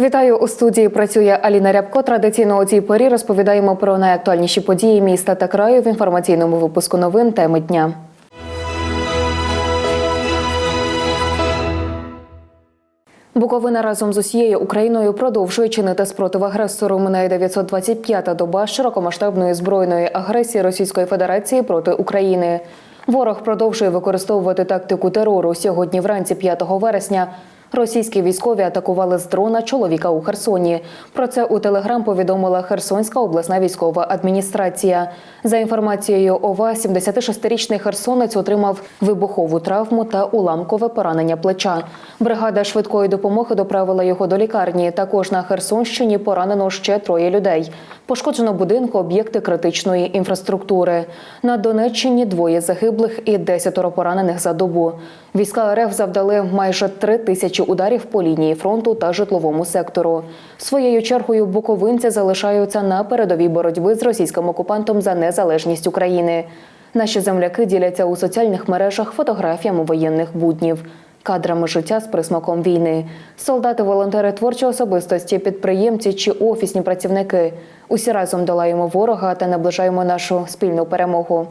Вітаю у студії. Працює Аліна Рябко. Традиційно у цій порі розповідаємо про найактуальніші події міста та краю в інформаційному випуску новин теми дня. Буковина разом з усією Україною продовжує чинити спротив агресору. Минає 925-та доба широкомасштабної збройної агресії Російської Федерації проти України. Ворог продовжує використовувати тактику терору. Сьогодні, вранці 5 вересня, російські військові атакували з дрона чоловіка у Херсоні. Про це у телеграм повідомила Херсонська обласна військова адміністрація. За інформацією ОВА, 76-річний херсонець отримав вибухову травму та уламкове поранення плеча. Бригада швидкої допомоги доправила його до лікарні. Також на Херсонщині поранено ще троє людей. Пошкоджено будинку, об'єкти критичної інфраструктури. На Донеччині двоє загиблих і десятеро поранених за добу. Війська РФ завдали майже три тисячі ударів по лінії фронту та житловому сектору. Своєю чергою буковинці залишаються на передовій боротьби з російським окупантом за незалежність України. Наші земляки діляться у соціальних мережах фотографіями воєнних буднів. Кадрами життя з присмаком війни, солдати, волонтери, творчі особистості, підприємці чи офісні працівники. Усі разом долаємо ворога та наближаємо нашу спільну перемогу.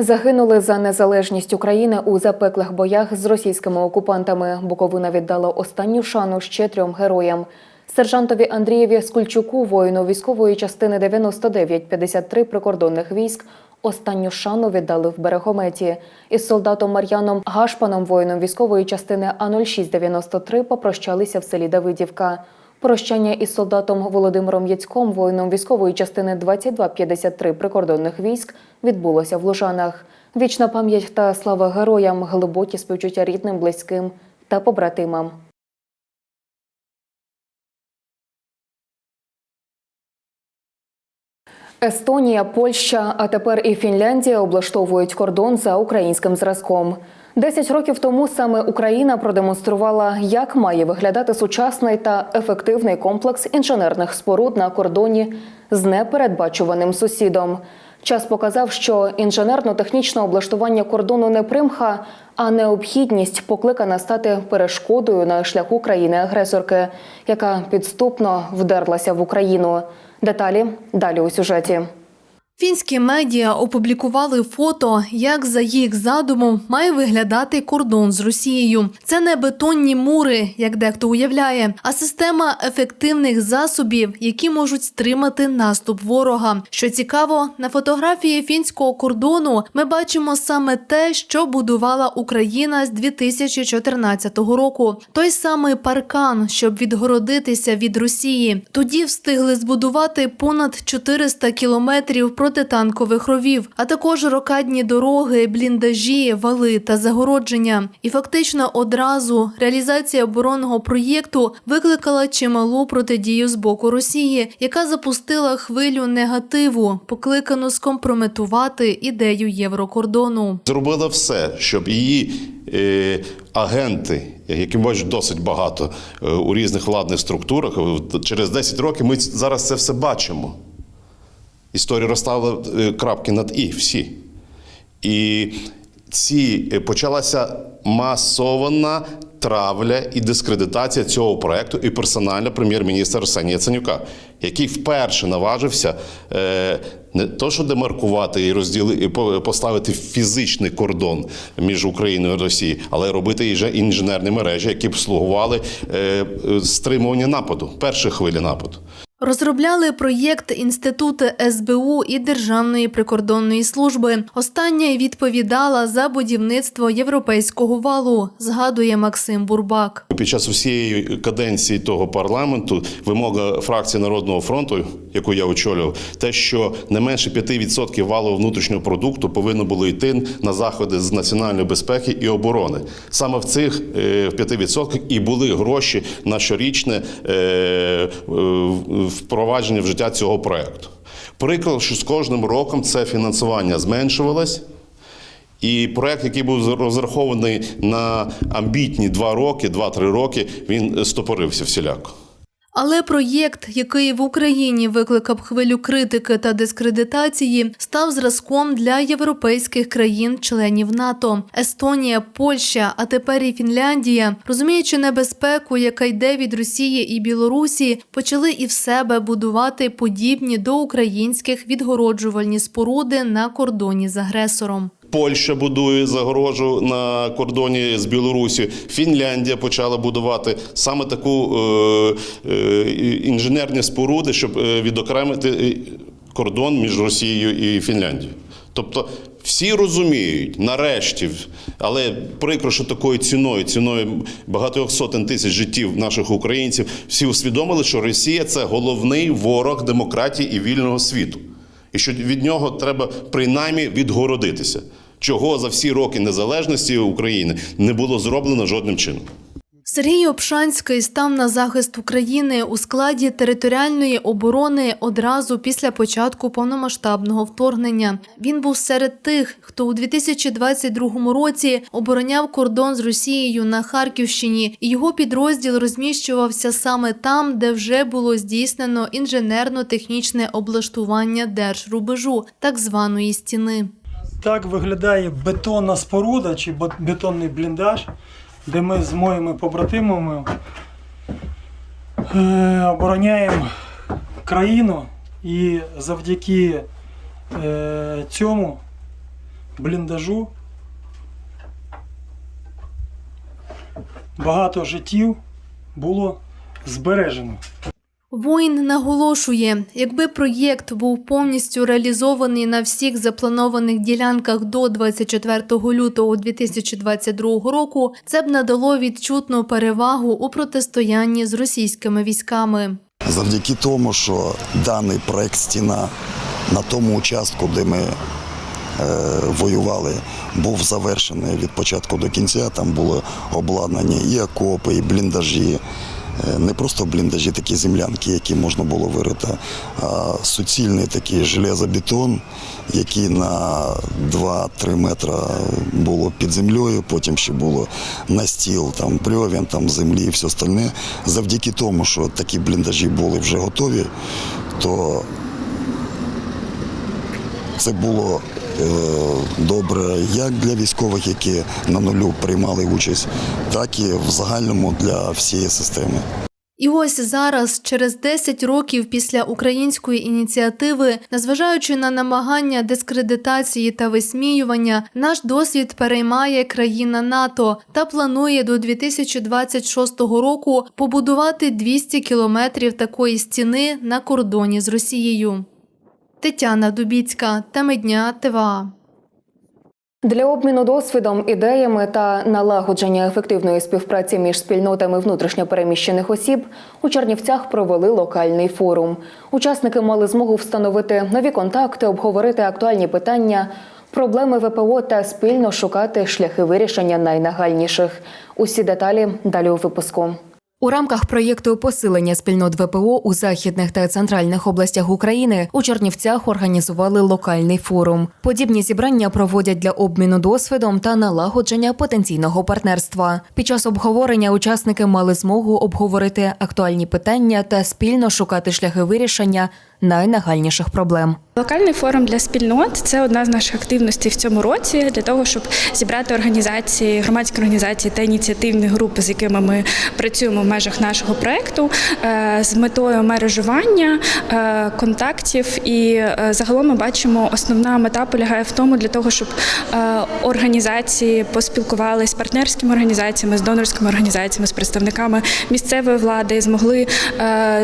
Загинули за незалежність України у запеклих боях з російськими окупантами. Буковина віддала останню шану ще трьом героям. Сержантові Андрієві Скульчуку, воїну військової частини 99-53 прикордонних військ, останню шану віддали в Берегометі. Із солдатом Мар'яном Гашпаном, воїном військової частини А0693, попрощалися в селі Давидівка. Прощання із солдатом Володимиром Яцьком, воїном військової частини 2253 прикордонних військ, відбулося в Лужанах. Вічна пам'ять та слава героям, глибокі співчуття рідним, близьким та побратимам. Естонія, Польща, а тепер і Фінляндія облаштовують кордон за українським зразком. Десять років тому саме Україна продемонструвала, як має виглядати сучасний та ефективний комплекс інженерних споруд на кордоні з непередбачуваним сусідом. Час показав, що інженерно-технічне облаштування кордону не примха, а необхідність покликана стати перешкодою на шляху країни-агресорки, яка підступно вдерлася в Україну. Деталі далі у сюжеті. Фінські медіа опублікували фото, як за їх задумом має виглядати кордон з Росією. Це не бетонні мури, як дехто уявляє, а система ефективних засобів, які можуть стримати наступ ворога. Що цікаво, на фотографії фінського кордону ми бачимо саме те, що будувала Україна з 2014 року. Той самий паркан, щоб відгородитися від Росії. Тоді встигли збудувати понад 400 кілометрів протитанкових ровів, а також рокадні дороги, бліндажі, вали та загородження. І фактично одразу реалізація оборонного проєкту викликала чималу протидію з боку Росії, яка запустила хвилю негативу, покликану скомпрометувати ідею єврокордону. Зробила все, щоб її е, агенти, яким бачиш досить багато е, у різних владних структурах, е, через 10 років ми зараз це все бачимо. Історія розставила е, крапки над і всі. І ці е, почалася масована травля і дискредитація цього проекту і персонально прем'єр-міністра Арсенія Яценюка, який вперше наважився е, не то, що демаркувати і розділи і по- поставити фізичний кордон між Україною і Росією, але робити і же інженерні мережі, які б слугували е, е, стримуванню нападу, першої хвилі нападу. Розробляли проєкт інститути СБУ і Державної прикордонної служби. Остання й відповідала за будівництво європейського валу, згадує Максим Бурбак. Під час усієї каденції того парламенту вимога фракції Народного фронту, яку я очолював, те, що не менше 5% валового внутрішнього продукту повинно було йти на заходи з національної безпеки і оборони. Саме в цих е, в 5% і були гроші на щорічне е, е, впровадження в життя цього проекту. Прикро, що з кожним роком це фінансування зменшувалось. І проект, який був розрахований на амбітні два роки, два-три роки, він стопорився всіляко. Але проєкт, який в Україні викликав хвилю критики та дискредитації, став зразком для європейських країн-членів НАТО. Естонія, Польща, а тепер і Фінляндія, розуміючи небезпеку, яка йде від Росії і Білорусі, почали і в себе будувати подібні до українських відгороджувальні споруди на кордоні з агресором. Польща будує загорожу на кордоні з Білорусі. Фінляндія почала будувати саме таку е, е, інженерні споруди, щоб е, відокремити е, кордон між Росією і Фінляндією. Тобто всі розуміють, нарешті, але прикро, що такою ціною, ціною багатьох сотень тисяч життів наших українців, всі усвідомили, що Росія це головний ворог демократії і вільного світу що від нього треба принаймні відгородитися, чого за всі роки незалежності України не було зроблено жодним чином. Сергій Обшанський став на захист України у складі територіальної оборони одразу після початку повномасштабного вторгнення. Він був серед тих, хто у 2022 році обороняв кордон з Росією на Харківщині, і його підрозділ розміщувався саме там, де вже було здійснено інженерно-технічне облаштування держрубежу, так званої стіни. Так виглядає бетонна споруда чи бет- бетонний бліндаж, де ми з моїми побратимами е, обороняємо країну і завдяки е, цьому бліндажу багато життів було збережено. Воїн наголошує, якби проєкт був повністю реалізований на всіх запланованих ділянках до 24 лютого 2022 року, це б надало відчутну перевагу у протистоянні з російськими військами. Завдяки тому, що даний проект стіна на тому участку, де ми е, воювали, був завершений від початку до кінця. Там були обладнані і окопи, і бліндажі. Е, Не просто бліндажі, такі землянки, які можна було вирити, а суцільний такий железобетон, який на 2-3 метри було під землею, потім ще було настіл, там брьовен, там землі і все остальне. Завдяки тому, що такі бліндажі були вже готові, то це було добре як для військових, які на нулю приймали участь, так і в загальному для всієї системи. І ось зараз, через 10 років після української ініціативи, незважаючи на намагання дискредитації та висміювання, наш досвід переймає країна НАТО та планує до 2026 року побудувати 200 кілометрів такої стіни на кордоні з Росією. Тетяна Дубіцька, теми дня. Для обміну досвідом, ідеями та налагодження ефективної співпраці між спільнотами внутрішньопереміщених осіб у Чернівцях провели локальний форум. Учасники мали змогу встановити нові контакти, обговорити актуальні питання, проблеми ВПО та спільно шукати шляхи вирішення найнагальніших. Усі деталі далі у випуску. У рамках проєкту посилення спільнот ВПО у західних та центральних областях України у Чернівцях організували локальний форум. Подібні зібрання проводять для обміну досвідом та налагодження потенційного партнерства. Під час обговорення учасники мали змогу обговорити актуальні питання та спільно шукати шляхи вирішення найнагальніших проблем. Локальний форум для спільнот це одна з наших активностей в цьому році для того, щоб зібрати організації, громадські організації та ініціативні групи, з якими ми працюємо в межах нашого проекту, е, з метою мережування е, контактів. І е, загалом ми бачимо, основна мета полягає в тому, для того, щоб організації поспілкувалися з партнерськими організаціями, з донорськими організаціями, з представниками місцевої влади, змогли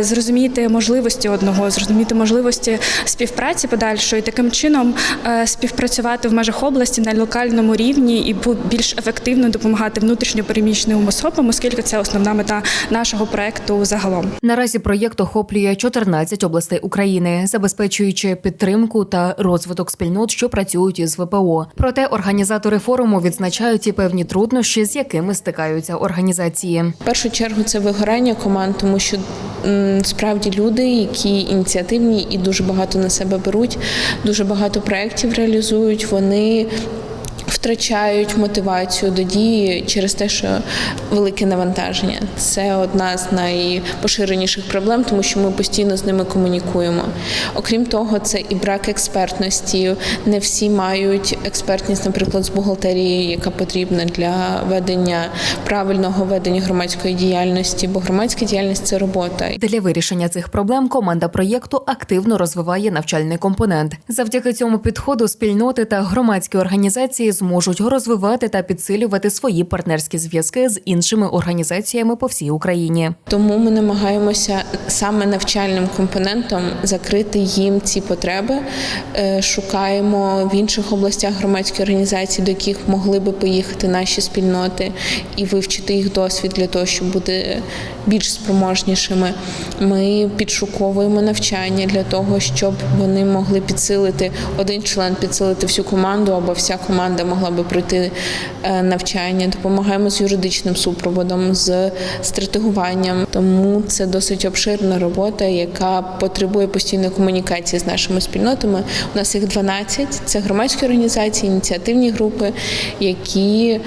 зрозуміти можливості одного, зрозуміти можливості співпраці подальшої, і таким чином е, співпрацювати в межах області на локальному рівні і більш ефективно допомагати внутрішньо переміщеним особам, оскільки це основна мета нашого проекту загалом. Наразі проєкт охоплює 14 областей України, забезпечуючи підтримку та розвиток спільнот, що працюють із ВПО. Проте організатори форуму відзначають і певні труднощі, з якими стикаються організації. В першу чергу це вигорання команд, тому що справді люди, які ініціативні і дуже багато на себе беруть, дуже багато проєктів реалізують, вони втрачають мотивацію до дії через те, що велике навантаження. Це одна з найпоширеніших проблем, тому що ми постійно з ними комунікуємо. Окрім того, це і брак експертності. Не всі мають експертність, наприклад, з бухгалтерії, яка потрібна для ведення правильного ведення громадської діяльності, бо громадська діяльність це робота. Для вирішення цих проблем команда проєкту активно розвиває навчальний компонент. Завдяки цьому підходу спільноти та громадські організації зможуть розвивати та підсилювати свої партнерські зв'язки з іншими організаціями по всій Україні. Тому ми намагаємося саме навчальним компонентом закрити їм ці потреби. Е, Шукаємо в інших областях громадські організації, до яких могли би поїхати наші спільноти і вивчити їх досвід для того, щоб бути більш спроможнішими. Ми підшуковуємо навчання для того, щоб вони могли підсилити один член, підсилити всю команду, або вся команда могла би пройти е, навчання. Допомагаємо з юридичним супроводом, з стратегуванням. Тому це досить обширна робота, яка потребує постійної комунікації з нашими спільнотами. У нас їх 12. Це громадські організації, ініціативні групи, які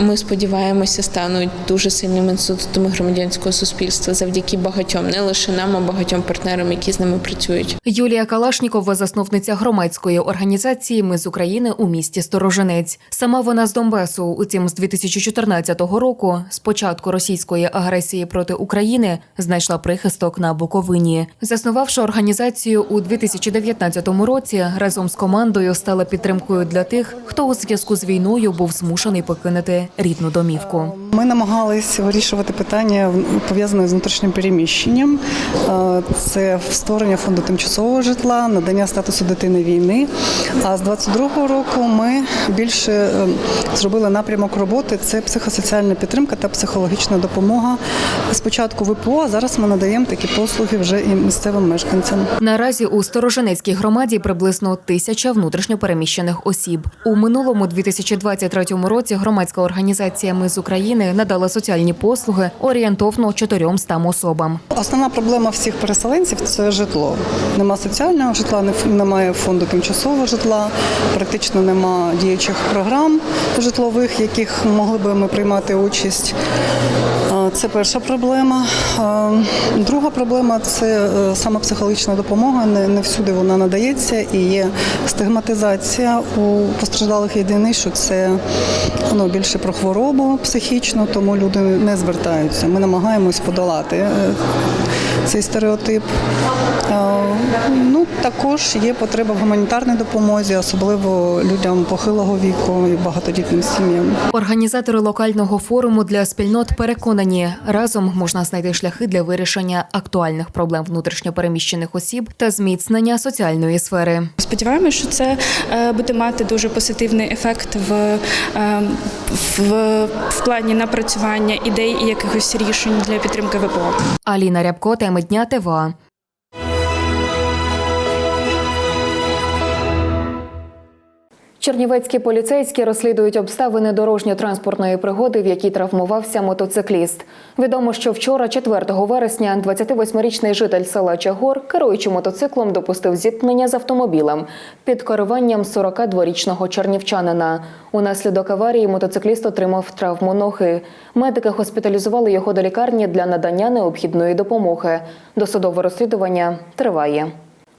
ми сподіваємося стануть дуже сильними інститутами громадянського суспільства завдяки багатьом, не лише нам, а багатьом партнерам, які з ними працюють. Юлія Калашнікова, засновниця громадської організації Ми з України у місті Сторожинець. Сама вона з Донбасу. Утім, з 2014 року, з початку російської агресії проти України, знайшла прихисток на Буковині. Заснувавши організацію у 2019 році, разом з командою стала підтримкою для тих, хто у зв'язку з війною був змушений покинути рідну домівку. Ми намагались вирішувати питання пов'язане з внутрішнім переміщенням. Е, Це створення фонду тимчасового житла, надання статусу дитини війни. А з 22-го року ми більше е, зробили напрямок роботи. Це психосоціальна підтримка та психологічна допомога. Спочатку ВПО, а зараз ми надаємо такі послуги вже і місцевим мешканцям. Наразі у Сторожинецькій громаді приблизно тисяча внутрішньопереміщених осіб. У минулому 2023 році громадська організація Ми з України надала соціальні послуги орієнтовно 400 особам. Основна проблема всіх переселенців це житло. Нема соціального житла, немає фонду тимчасового житла, практично нема діючих програм житлових, яких могли би ми приймати участь. Це перша проблема. Друга проблема це е, саме психологічна допомога. Не, не всюди вона надається і є стигматизація у постраждалих єдиний, що це ну, більше про хворобу психічну, тому люди не звертаються. Ми намагаємось подолати е, цей стереотип. Е, Ну, також є потреба в гуманітарній допомозі, особливо людям похилого віку і багатодітним сім'ям. Організатори локального форуму для спільнот переконані, разом можна знайти шляхи для вирішення актуальних проблем внутрішньопереміщених осіб та зміцнення соціальної сфери. Сподіваємось, що це е, буде мати дуже позитивний ефект в, е, в, в плані напрацювання ідей і якихось рішень для підтримки ВПО. Аліна Рябко, теми дня ТВА. Чернівецькі поліцейські розслідують обставини дорожньо-транспортної пригоди, в якій травмувався мотоцикліст. Відомо, що вчора, 4 вересня, 28-річний житель села Чагор, керуючи мотоциклом, допустив зіткнення з автомобілем під керуванням 42-річного чернівчанина. Унаслідок аварії мотоцикліст отримав травму ноги. Медики госпіталізували його до лікарні для надання необхідної допомоги. Досудове розслідування триває.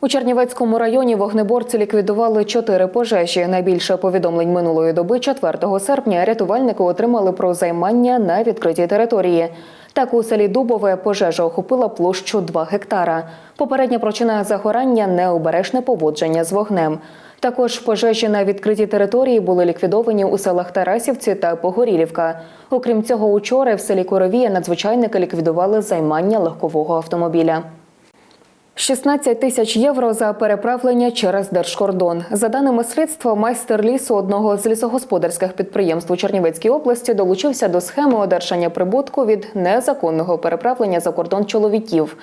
У Чернівецькому районі вогнеборці ліквідували чотири пожежі. Найбільше повідомлень минулої доби, 4 серпня, рятувальники отримали про займання на відкритій території. Так у селі Дубове пожежа охопила площу 2 гектара. Попередня причина загорання необережне поводження з вогнем. Також пожежі на відкритій території були ліквідовані у селах Тарасівці та Погорілівка. Окрім цього, учора в селі Коровія надзвичайники ліквідували займання легкового автомобіля. 16 тисяч євро за переправлення через держкордон. За даними слідства, майстер лісу одного з лісогосподарських підприємств у Чернівецькій області долучився до схеми одержання прибутку від незаконного переправлення за кордон чоловіків.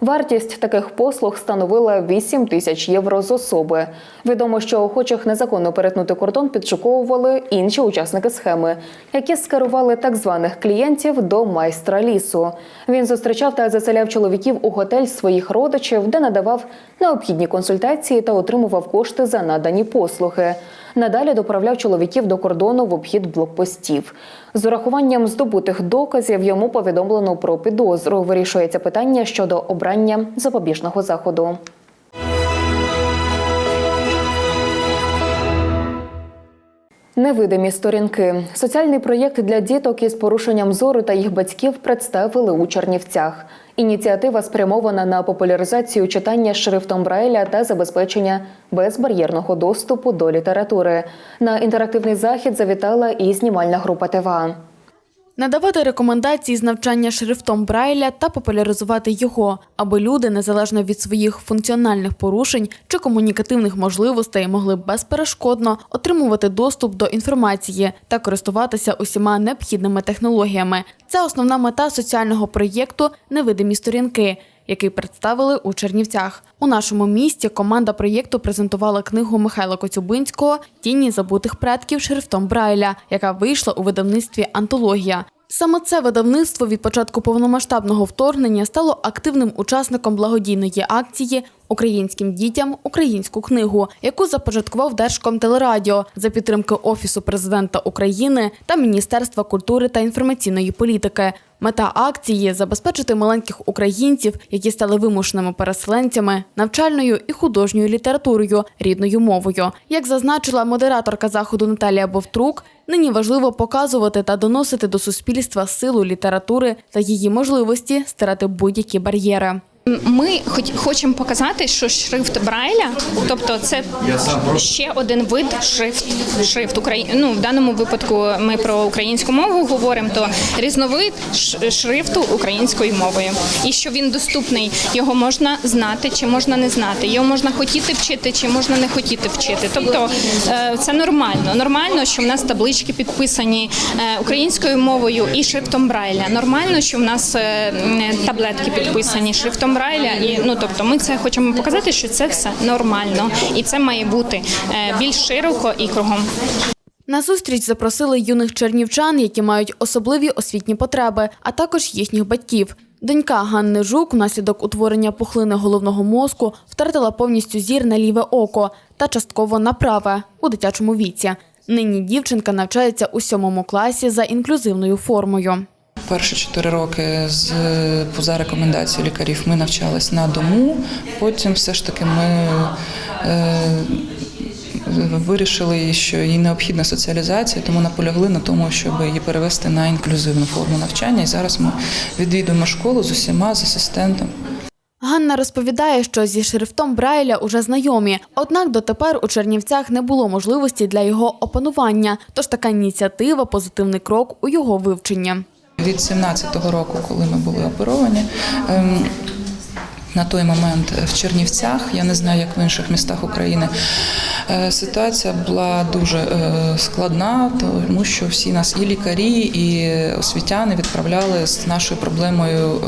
Вартість таких послуг становила 8 тисяч євро з особи. Відомо, що охочих незаконно перетнути кордон підшуковували інші учасники схеми, які скерували так званих клієнтів до майстра лісу. Він зустрічав та заселяв чоловіків у готель своїх родичів, де надавав необхідні консультації та отримував кошти за надані послуги. Надалі доправляв чоловіків до кордону в обхід блокпостів. З урахуванням здобутих доказів йому повідомлено про підозру. Вирішується питання щодо обрання запобіжного заходу. Невидимі сторінки. Соціальний проєкт для діток із порушенням зору та їх батьків представили у Чернівцях. Ініціатива спрямована на популяризацію читання шрифтом Брайля та забезпечення безбар'єрного доступу до літератури. На інтерактивний захід завітала і знімальна група ТВА. Надавати рекомендації з навчання шрифтом Брайля та популяризувати його, аби люди, незалежно від своїх функціональних порушень чи комунікативних можливостей, могли безперешкодно отримувати доступ до інформації та користуватися усіма необхідними технологіями. Це основна мета соціального проєкту Невидимі сторінки. Який представили у Чернівцях у нашому місті. Команда проєкту презентувала книгу Михайла Коцюбинського Тіні забутих предків шрифтом Брайля, яка вийшла у видавництві Антологія. Саме це видавництво від початку повномасштабного вторгнення стало активним учасником благодійної акції Українським дітям українську книгу, яку започаткував Держкомтелерадіо за підтримки Офісу президента України та Міністерства культури та інформаційної політики. Мета акції забезпечити маленьких українців, які стали вимушеними переселенцями, навчальною і художньою літературою рідною мовою. Як зазначила модераторка заходу Наталія Бовтрук, нині важливо показувати та доносити до суспільства силу літератури та її можливості стирати будь-які бар'єри. Ми хоч- хочемо показати, що шрифт Брайля, тобто це ще один вид шрифт, шрифт Украї... ну, в даному випадку ми про українську мову говоримо, то різновид шрифту українською мовою. І що він доступний, його можна знати чи можна не знати. Його можна хотіти вчити чи можна не хотіти вчити. Тобто е, це нормально. Нормально, що в нас таблички підписані е, українською мовою і шрифтом Брайля. Нормально, що в нас е, таблетки підписані шрифтом Брайля. І ну тобто, ми це хочемо показати, що це все нормально, і це має бути е, більш широко і кругом. На зустріч запросили юних чернівчан, які мають особливі освітні потреби, а також їхніх батьків. Донька Ганни Жук внаслідок утворення пухлини головного мозку втратила повністю зір на ліве око та частково на праве у дитячому віці. Нині дівчинка навчається у сьомому класі за інклюзивною формою. Перші чотири роки з поза рекомендації лікарів ми навчались на дому. Потім все ж таки ми е, вирішили, що їй необхідна соціалізація, тому наполягли на тому, щоб її перевести на інклюзивну форму навчання. І зараз ми відвідуємо школу з усіма з асистентом. Ганна розповідає, що зі шрифтом Брайля уже знайомі, однак дотепер у Чернівцях не було можливості для його опанування. Тож така ініціатива позитивний крок у його вивченні. Від 17-го року, коли ми були оперовані, ем, на той момент в Чернівцях, я не знаю, як в інших містах України, е, ситуація була дуже е, складна, тому що всі нас і лікарі, і освітяни відправляли з нашою проблемою е,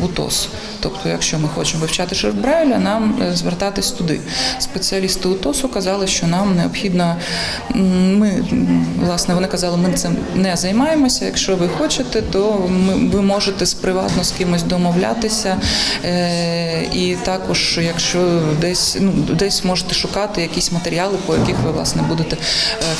в УТОС. Тобто, якщо ми хочемо вивчати шрифт нам звертатись туди. Спеціалісти УТОСу казали, що нам необхідно. Ми власне вони казали, ми цим не займаємося. Якщо ви хочете, то ви можете з приватно з кимось домовлятися. І також, якщо десь ну десь можете шукати якісь матеріали, по яких ви власне будете е,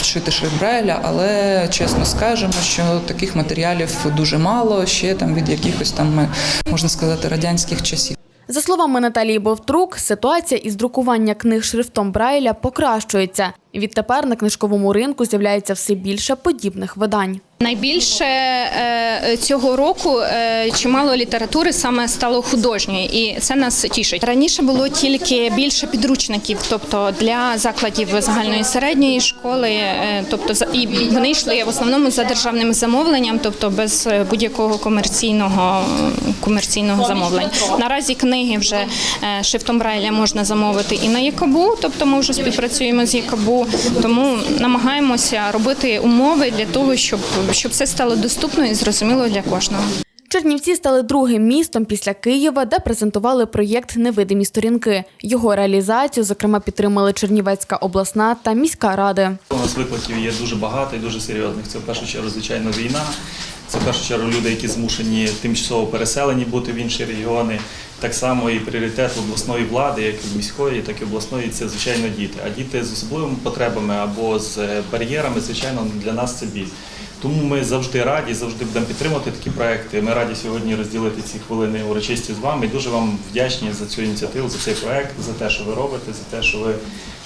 вчити шрифт Брайля, але чесно скажемо, що таких матеріалів дуже мало, ще там від якихось там е, можна сказати радянських часів. За словами Наталії Бовтрук, ситуація із друкування книг шрифтом Брайля покращується. Відтепер на книжковому ринку з'являється все більше подібних видань. Найбільше е, цього року е, чимало літератури саме стало художньою, і це нас тішить. Раніше було тільки більше підручників, тобто для закладів загальної середньої школи, е, тобто і вони йшли в основному за державним замовленням, тобто без будь-якого комерційного комерційного замовлення. Наразі книги вже шрифтом Брайля можна замовити і на Якабу, тобто ми вже співпрацюємо з Якабу, тому намагаємося робити умови для того, щоб, щоб все стало доступно і зрозуміло для кожного. Чернівці стали другим містом після Києва, де презентували проєкт Невидимі сторінки. Його реалізацію, зокрема, підтримали Чернівецька обласна та міська ради. У нас викликів є дуже багато і дуже серйозних. Це в першу чергу, звичайно, війна. Це в першу чергу люди, які змушені тимчасово переселені бути в інші регіони. Так само і пріоритет обласної влади, як і міської, так і обласної, це звичайно діти. А діти з особливими потребами або з бар'єрами, звичайно, для нас це біль. Тому ми завжди раді, завжди будемо підтримувати такі проекти. Ми раді сьогодні розділити ці хвилини урочисті з вами. Дуже вам вдячні за цю ініціативу, за цей проект, за те, що ви робите, за те, що ви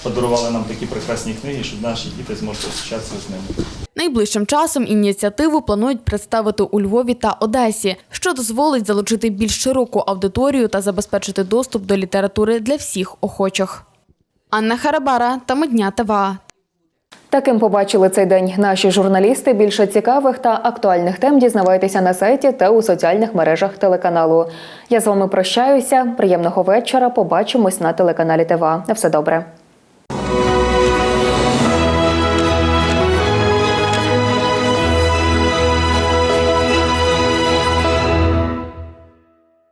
подарували нам такі прекрасні книги, щоб наші діти зможуть зустрічатися з ними. Найближчим часом ініціативу планують представити у Львові та Одесі, що дозволить залучити більш широку аудиторію та забезпечити доступ до літератури для всіх охочих. Анна Харабара та Медня ТВА. Таким побачили цей день наші журналісти. Більше цікавих та актуальних тем дізнавайтеся на сайті та у соціальних мережах телеканалу. Я з вами прощаюся. Приємного вечора. Побачимось на телеканалі ТВА. На все добре.